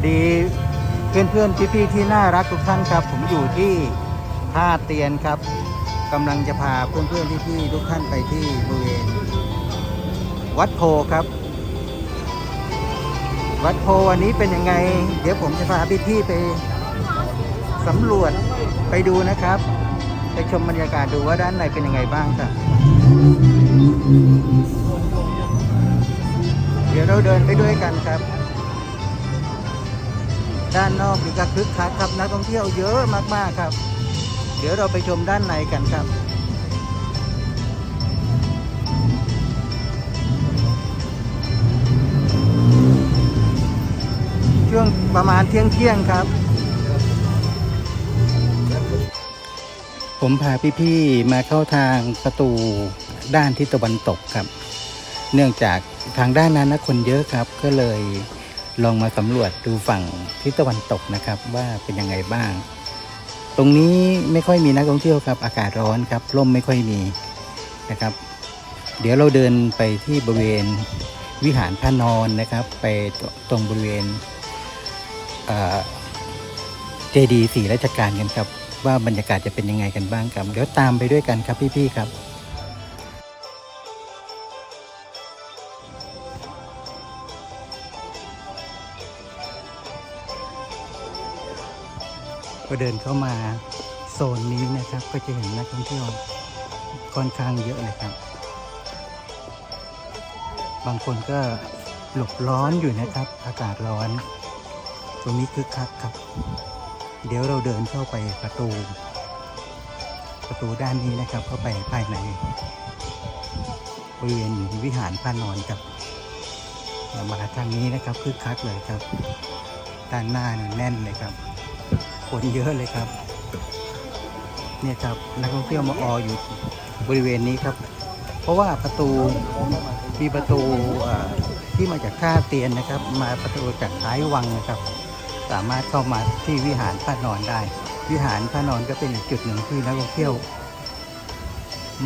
วัสดีเพื่อนเพื่อนพี่พี่ๆที่น่ารักทุกท่านครับ ผมอยู่ที่ท่าเตียนครับกำลังจะพาเพื่อนเพื่อนพี่พี่ๆทุกท่านไปที่บริเวณวัดโพครับ วัดโพวันนี้เป็นยังไง เดี๋ยวผมจะพาพี่พี่ๆไปสำรวจไปดูนะครับไปชมบรรยากาศดูว่าด้านในเป็นยังไงบ้างครับเดี๋ยวเราเดินไปด้วยกันครับ ด้านนอกนี่ก็คึกคักครับนักท่องเที่ยวเยอะมากๆครับ เดี๋ยวเราไปชมด้านในกันครับช่วงประมาณเที่ยงเที่ยงครับ ผมพาพี่ๆมาเข้าทางประตูด้านทิศตะวันตกครับ เนื่องจากทางด้านนั้นนะคนเยอะครับก็เลย ลองมาสำรวจดูฝั่งทิศตะวันตกนะครับ ว่าเป็นยังไงบ้าง ตรงนี้ไม่ค่อยมีนักท่องเที่ยวครับ อากาศร้อนครับร่มไม่ค่อยมีนะครับ เดี๋ยวเราเดินไปที่บริเวณวิหารพระนอนนะครับ ไปตรงบริเวณเจดีสีราชการกันครับ ว่าบรรยากาศจะเป็นยังไงกันบ้างครับ เดี๋ยวตามไปด้วยกันครับพี่ๆครับ พอเดินเข้ามาโซนนี้นะครับ ก็จะเห็นนักท่องเที่ยวค่อนข้างเยอะเลยครับ บางคนก็หลบร้อนอยู่นะครับ อากาศร้อน ตรงนี้คึกคักครับ เดี๋ยวเราเดินเข้าไปประตู ประตูด้านนี้นะครับเข้าไปภายในบริเวณวิหารพระนอนครับมาทางนี้นะครับคึกคักเลยครับด้านหน้าเนี่ยแน่นเลยครับ คนเยอะเลยครับ เนี่ยครับนักท่องเที่ยวมาอออยู่บริเวณนี้ครับ เพราะว่าประตูมีประตูที่มาจากท่าเตียนนะครับ มาประตูจากท้ายวังนะครับ สามารถเข้ามาที่วิหารพระนอนได้ วิหารพระนอนก็เป็นจุดหนึ่งที่นักท่องเที่ยว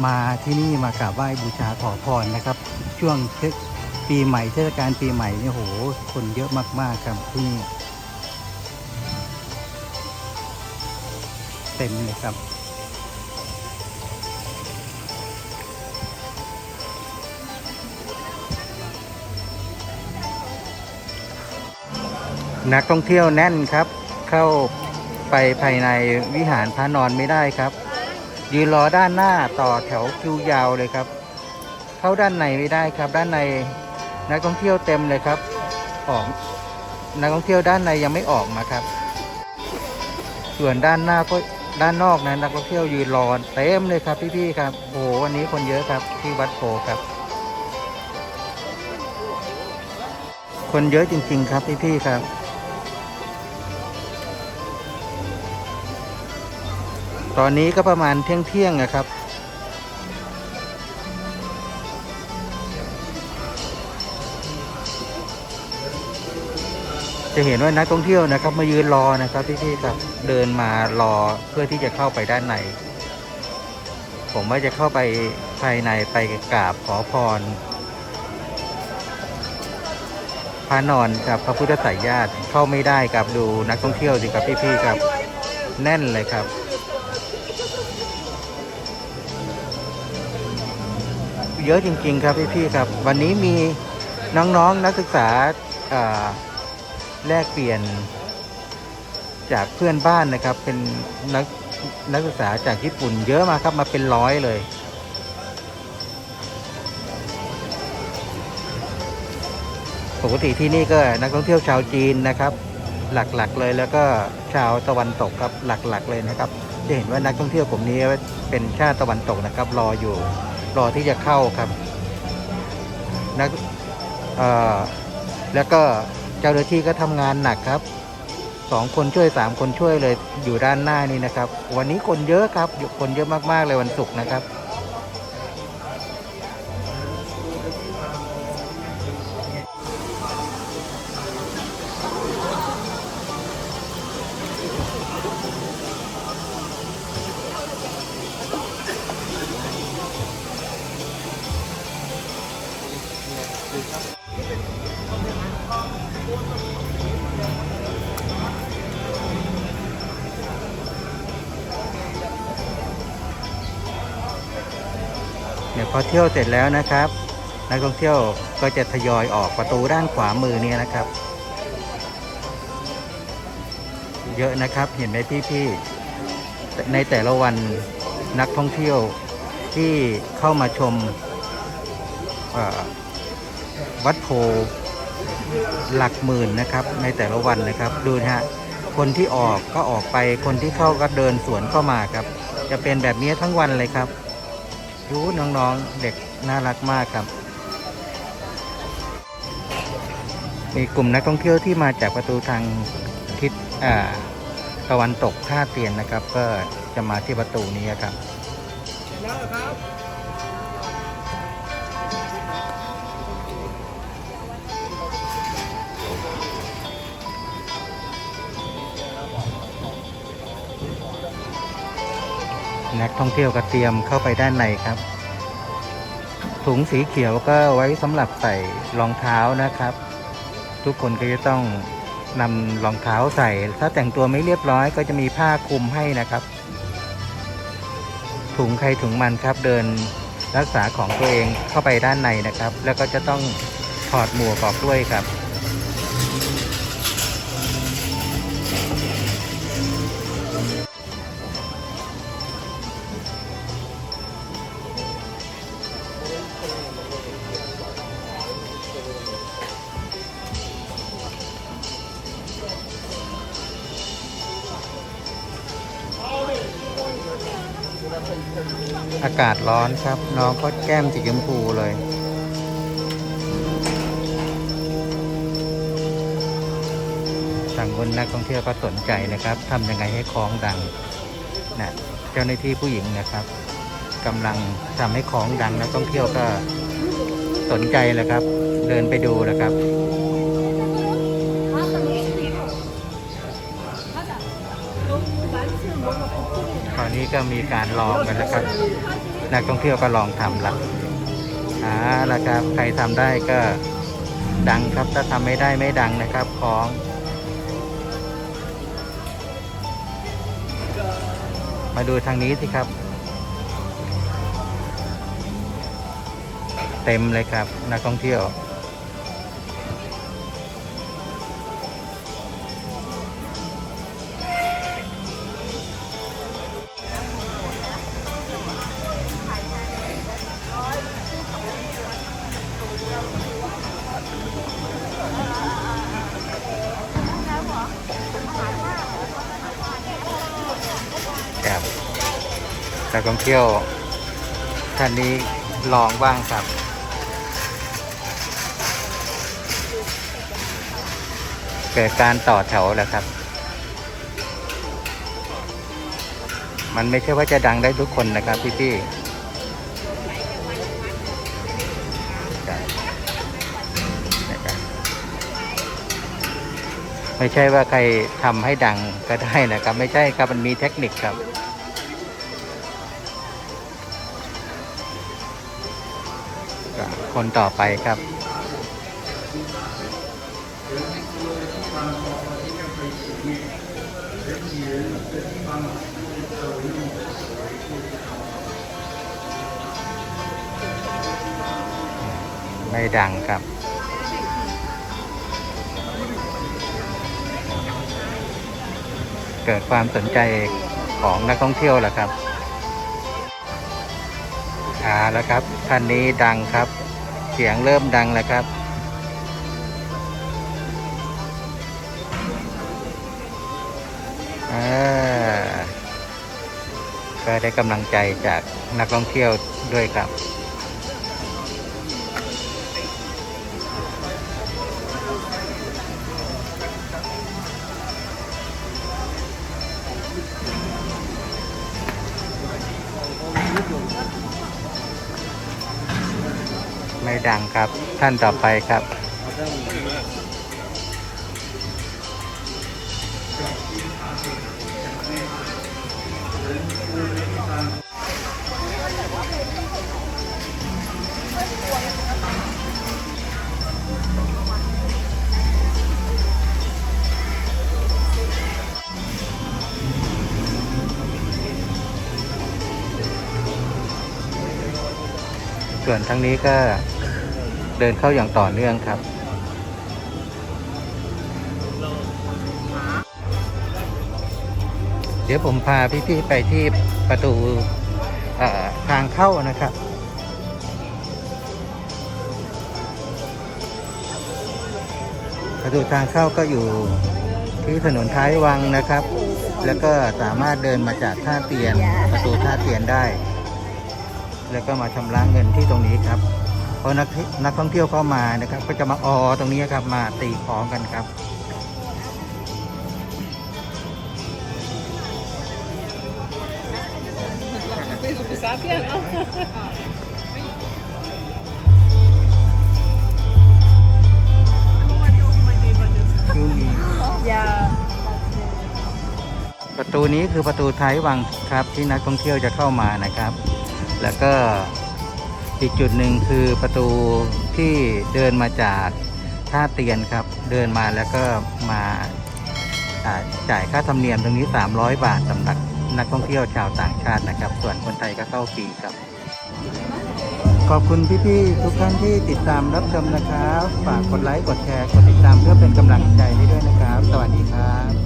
มาที่นี่มากราบไหว้บูชาขอพรนะครับ ช่วงปีใหม่เทศกาลปีใหม่เนี่ยโหคนเยอะมากๆครับที่นี่ ต็มเลยครับ นักท่องเที่ยวแน่นครับ เข้าไปภายในวิหารพระนอนไม่ได้ครับ ยืนรอด้านหน้าต่อแถวคิวยาวเลยครับ เข้าด้านในไม่ได้ครับ ด้านในนักท่องเที่ยวเต็มเลยครับออกนักท่องเที่ยวด้านในยังไม่ออกมาครับ ส่วนด้านหน้าก็ ด้านนอกนะนักท่องเที่ยวยืนรอเต็มเลยครับพี่ๆครับโอ้โหวันนี้คนเยอะครับที่วัดโพครับ คนเยอะจริง ๆ ครับพี่ๆครับตอนนี้ก็ประมาณเที่ยงเที่ยงๆนะครับ จะเห็นว่านักท่องเที่ยวนะครับ มายืนรอนะครับพี่ๆครับ เดินมารอเพื่อที่จะเข้าไปด้านใน ผมว่าจะเข้าไปภายในไปกราบขอพรพระนอนกับพระพุทธสายญาติเข้าไม่ได้ครับดูนักท่องเที่ยวสิครับพี่ๆครับ แน่นเลยครับเยอะจริง ๆ ครับพี่ๆครับ วันนี้มีน้องๆนักศึกษาแลกเปลี่ยน จากเพื่อนบ้านนะครับ เป็นนักนักศึกษาจากญี่ปุ่นเยอะมากครับมาเป็นร้อยเลย ปกติที่นี่ก็นักท่องเที่ยวชาวจีนนะครับ หลักๆเลยแล้วก็ชาวตะวันตกครับหลักๆเลยนะครับ จะเห็นว่านักท่องเที่ยวกลุ่มนี้เป็นชาติตะวันตกนะครับ รออยู่รอที่จะเข้าครับนักแล้วก็เจ้าหน้าที่ก็ทำงานหนักครับ สองคนช่วยสามคนช่วยเลยอยู่ด้านหน้านี่นะครับ วันนี้คนเยอะครับคนเยอะมากๆเลยวันศุกร์นะครับ อเที่ยวเสร็จแล้วนะครับ นักท่องเที่ยวก็จะทยอยออกประตูด้านขวามือเนี่ยนะครับ เยอะนะครับเห็นไหมพี่ๆในแต่ละวันนักท่องเที่ยวที่เข้ามาชมวัดโพหลักหมื่นนะครับ ในแต่ละวันนะครับ ดูนะฮะคนที่ออกก็ออกไปคนที่เข้าก็เดินสวนเข้ามาครับ จะเป็นแบบนี้ทั้งวันเลยครับ ดูน้องๆ เด็กน่ารักมากครับ มีกลุ่มนักท่องเที่ยวที่มาจากประตูทางทิศอ่าตะวันตกท่าเตียนนะครับ ก็จะมาที่ประตูนี้ครับ นักท่องเที่ยวก็เตรียมเข้าไปด้านในครับ ถุงสีเขียวก็ไว้สำหรับใส่รองเท้านะครับ ทุกคนก็จะต้องนำรองเท้าใส่ ถ้าแต่งตัวไม่เรียบร้อยก็จะมีผ้าคลุมให้นะครับ ถุงใครถุงมันครับเดินรักษาของตัวเองเข้าไปด้านในนะครับ แล้วก็จะต้องถอดหมวกออกด้วยครับ อากาศร้อนครับ น้องก็แก้มสีชมพูเลย ทางคนนักท่องเที่ยวก็สนใจนะครับทำยังไงให้คล้องดังนะเจ้าหน้าที่ผู้หญิงนะครับกำลังทำให้คล้องดังนักท่องเที่ยวก็สนใจแหละครับ เดินไปดูนะครับ นี้ก็มีการลองกันนะครับ นักท่องเที่ยวก็ลองทำละอ่าละครับ ใครทำได้ก็ดังครับ ถ้าทำไม่ได้ไม่ดังนะครับของมาดูทางนี้สิครับ เต็มเลยครับ นักท่องเที่ยว นักท่องเที่ยวท่านนี้ลองบ้างครับเกิดการต่อแถวแล้วครับ มันไม่ใช่ว่าจะดังได้ทุกคนนะครับพี่พี่ๆไม่ใช่ว่าใครทำให้ดังก็ได้นะครับ ไม่ใช่ครับมันมีเทคนิคครับ คนต่อไปครับ ไม่ดังครับเกิดความสนใจของนักท่องเที่ยวแหละครับอ่าแล้วครับท่านนี้ดังครับ เสียงเริ่มดังแล้วครับอาก็ได้กำลังใจจากนักท่องเที่ยวด้วยครับ ไม่ดังครับ ท่านต่อไปครับนวนทางนี้ก็ เดินเข้าอย่างต่อเนื่องครับ เดี๋ยวผมพาพี่ๆไปที่ประตูทางเข้านะครับประตูทางเข้าก็อยู่ที่ถนนท้ายวังนะครับ แล้วก็สามารถเดินมาจากท่าเตียน ประตูท่าเตียนได้ แล้วก็มาชำระเงินที่ตรงนี้ครับ พราะนักที่นักท่องเที่ยวเข้ามานะครับ ก็จะมาออตรงนี้ครับมาตีของกันครับประตูนี้คือประตูท้ายวังครับที่นักท่องเที่ยวจะเข้ามานะครับ แล้วก็ อีกจุดหนึ่งคือประตูที่เดินมาจากท่าเตียนครับ เดินมาแล้วก็มาจ่ายค่าธรรมเนียมตรงนี้ 300 บาทสำหรับนักท่องเที่ยวชาวต่างชาตินะครับ ส่วนคนไทยก็เข้าฟรีครับ ขอบคุณพี่ๆทุกท่านที่ติดตามรับชมนะครับ ฝากกดไลค์กดแชร์กดติดตามเพื่อเป็นกำลังใจให้ด้วยนะครับ สวัสดีครับ